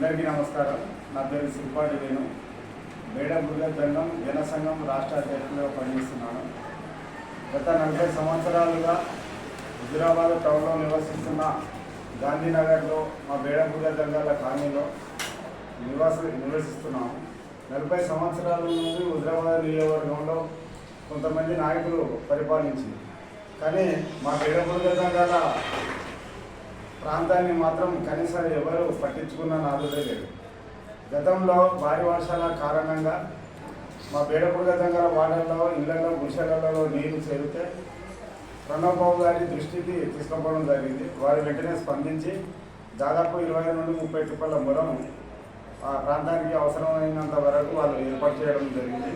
అందరికీ నమస్కారం. నా పేరు సిరిపాటి వేణు. మేడగుర్గ సంఘం జనసంఘం రాష్ట్ర అధ్యక్షులుగా పనిచేస్తున్నాను. గత నలభై సంవత్సరాలుగా హుజురాబాద్ టౌన్లో నివసిస్తున్న గాంధీనగర్లో మా బేడగుర్గ సంఘాల కాలనీలో నివాస నివసిస్తున్నాము. నలభై సంవత్సరాల నుండి హుజురాబాద్ నియోజకవర్గంలో కొంతమంది నాయకులు పరిపాలించింది కానీ మా బేడగుర్గ సంఘాల ప్రాంతాన్ని మాత్రం కనీసం ఎవరు పట్టించుకున్న నాదుడే లేదు. గతంలో భారీ వర్షాల కారణంగా మా బేడపుడుగ దగ్గర వాడల్లో ఇళ్ళలో గుడిసెలలో నీరు చేరితే ప్రణబ్ బాబు గారి దృష్టికి తీసుకుపోవడం జరిగింది. వారు వెంటనే స్పందించి దాదాపు ఇరవై నుండి ముప్పై టిప్పల మొరం ఆ ప్రాంతానికి అవసరమైనంత వరకు వాళ్ళు ఏర్పాటు చేయడం జరిగింది.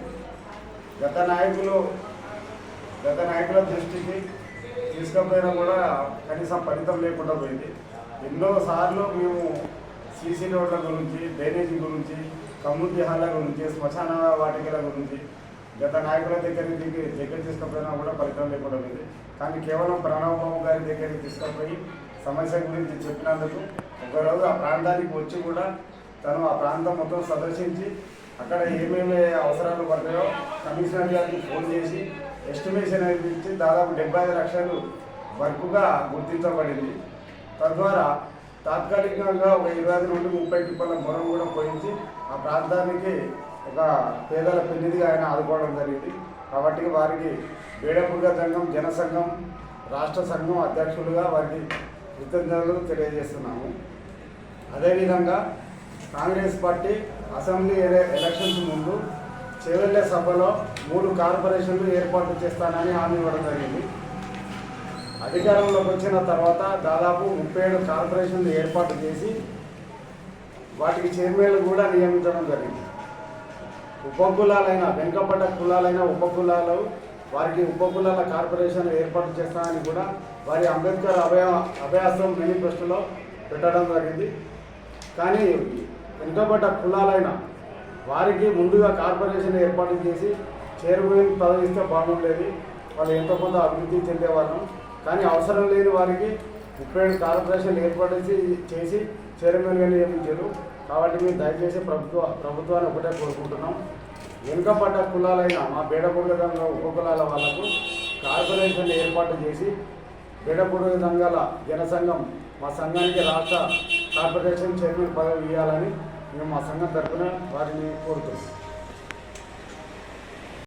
గత నాయకులు గత నాయకుల దృష్టికి తీసుకపోయినా కూడా కనీసం ఫలితం లేకుండా పోయింది. ఎన్నో సార్లు మేము సీసీ రోడ్ల గురించి డ్రైనేజీ గురించి కమ్యూనిటీ హాల్ల గురించి శ్మశాన వాటికల గురించి గత నాయకుల దగ్గర దగ్గర దగ్గర తీసుకుపోయినా కూడా ఫలితం లేకుండా పోయింది. కానీ కేవలం ప్రణవ్ బాబు గారి దగ్గరికి తీసుకుపోయి సమస్య గురించి చెప్పినందుకు ఒకరోజు ఆ ప్రాంతానికి వచ్చి కూడా తను ఆ ప్రాంతం మొత్తం సందర్శించి అక్కడ ఏమేమి అవసరాలు పడతాయో కమిషనర్ గారికి ఫోన్ చేసి ఎస్టిమేషన్ ఇచ్చి దాదాపు డెబ్బై ఐదు లక్షలు వర్క్గా గుర్తించబడింది. తద్వారా తాత్కాలికంగా ఒక ఇరవై ఐదు నుండి ముప్పై టిప్పల మొరం కూడా పోయించి ఆ ప్రాంతానికి ఒక పేదల పెళ్ళిదిగా ఆయన ఆదుకోవడం జరిగింది. కాబట్టి వారికి బేడపుర్గ సంఘం జనసంఘం రాష్ట్ర సంఘం అధ్యక్షులుగా వారికి కృతజ్ఞతలు తెలియజేస్తున్నాము. అదేవిధంగా కాంగ్రెస్ పార్టీ అసెంబ్లీ ఎలక్షన్స్ ముందు చెవెళ్ళ సభలో మూడు కార్పొరేషన్లు ఏర్పాటు చేస్తానని హామీ ఇవ్వడం జరిగింది. అధికారంలోకి వచ్చిన తర్వాత దాదాపు ముప్పై ఏడు కార్పొరేషన్లు ఏర్పాటు చేసి వాటికి చైర్మన్లు కూడా నియమించడం జరిగింది. ఉపకులాలైన వెనుకబడ్డ కులాలైన ఉపకులాలు వారికి ఉపకులాల కార్పొరేషన్ ఏర్పాటు చేస్తానని కూడా వారి అంబేద్కర్ అభయ అభ్యాసం మేనిఫెస్టోలో పెట్టడం జరిగింది. కానీ వెనుకబడ్డ కులాలైన వారికి ముందుగా కార్పొరేషన్ ఏర్పాటు చేసి చైర్మన్ పదవి బాగుండేది. వాళ్ళు ఎంతో కొంత అభివృద్ధి చెందేవాళ్ళం. కానీ అవసరం లేని వారికి ముప్పై కార్పొరేషన్ ఏర్పాటు చేసి చేసి చైర్మన్గా నియమించారు. కాబట్టి మేము దయచేసి ప్రభుత్వ ప్రభుత్వాన్ని ఒకటే కోరుకుంటున్నాం. వెనుకబడ్డ కులాలైన మా బేడపూడిక సంఘం ఉపకులాల వాళ్ళకు కార్పొరేషన్ ఏర్పాటు చేసి బేడపూడిక రంగాల జనసంఘం మా సంఘానికి రాష్ట్ర కార్పొరేషన్ చైర్మన్ పదవి ఇవ్వాలని మేము మా సంఘం తరఫున వారిని కోరుతున్నాం.